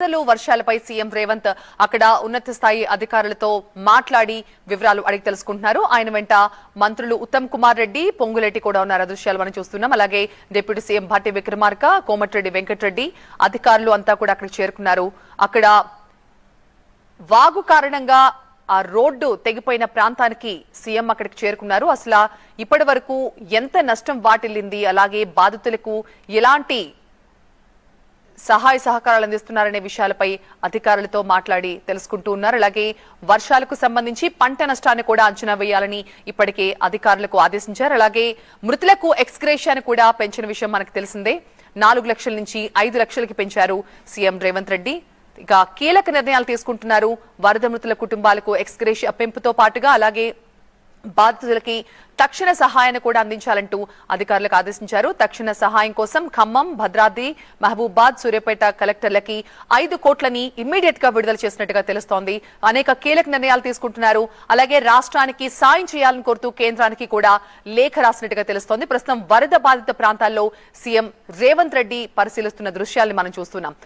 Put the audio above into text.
వరదలు వర్షాలపై సీఎం రేవంత్ అక్కడ ఉన్నత స్థాయి అధికారులతో మాట్లాడి వివరాలు అడిగి తెలుసుకుంటున్నారు. ఆయన వెంట మంత్రులు ఉత్తమ్ కుమార్ రెడ్డి పొంగులేటి కూడా ఉన్నారు. దృశ్యాలు మనం చూస్తున్నాం. అలాగే డిప్యూటీ సీఎం భట్టి విక్రమార్క కోమటిరెడ్డి వెంకటరెడ్డి అధికారులు అంతా కూడా అక్కడికి చేరుకున్నారు. అక్కడ వాగు కారణంగా ఆ రోడ్డు తెగిపోయిన ప్రాంతానికి సీఎం అక్కడికి చేరుకున్నారు. అసలు ఇప్పటి వరకు ఎంత నష్టం వాటిల్లింది? అలాగే బాధితులకు ఎలాంటి సహాయ సహకారాలు అందిస్తున్నారనే విషయాలపై అధికారులతో మాట్లాడి తెలుసుకుంటూ ఉన్నారు. అలాగే వర్షాలకు సంబంధించి పంట నష్టాన్ని కూడా అంచనా వేయాలని ఇప్పటికే అధికారులకు ఆదేశించారు. అలాగే మృతులకు ఎక్స్గ్రేషియాను కూడా పెంచిన విషయం మనకు తెలిసిందే. నాలుగు లక్షల నుంచి ఐదు లక్షలకి పెంచారు సీఎం రేవంత్ రెడ్డి. ఇక కీలక నిర్ణయాలు తీసుకుంటున్నారు. వరద మృతుల కుటుంబాలకు ఎక్స్గ్రేషియా పెంపుతో పాటుగా అలాగే బాధితులకి తక్షణ సహాయాన్ని కూడా అందించాలంటూ అధికారులకు ఆదేశించారు. తక్షణ సహాయం కోసం ఖమ్మం భద్రాద్రి మహబూబాద్ సూర్యాపేట కలెక్టర్లకి ఐదు కోట్లని ఇమ్మీడియట్గా విడుదల చేసినట్టుగా తెలుస్తోంది. అనేక కీలక నిర్ణయాలు తీసుకుంటున్నారు. అలాగే రాష్ట్రానికి సాయం చేయాలని కోరుతూ కేంద్రానికి కూడా లేఖ రాసినట్టుగా తెలుస్తోంది. ప్రస్తుతం వరద బాధిత ప్రాంతాల్లో సీఎం రేవంత్ రెడ్డి పరిశీలిస్తున్న దృశ్యాల్ని మనం చూస్తున్నాం.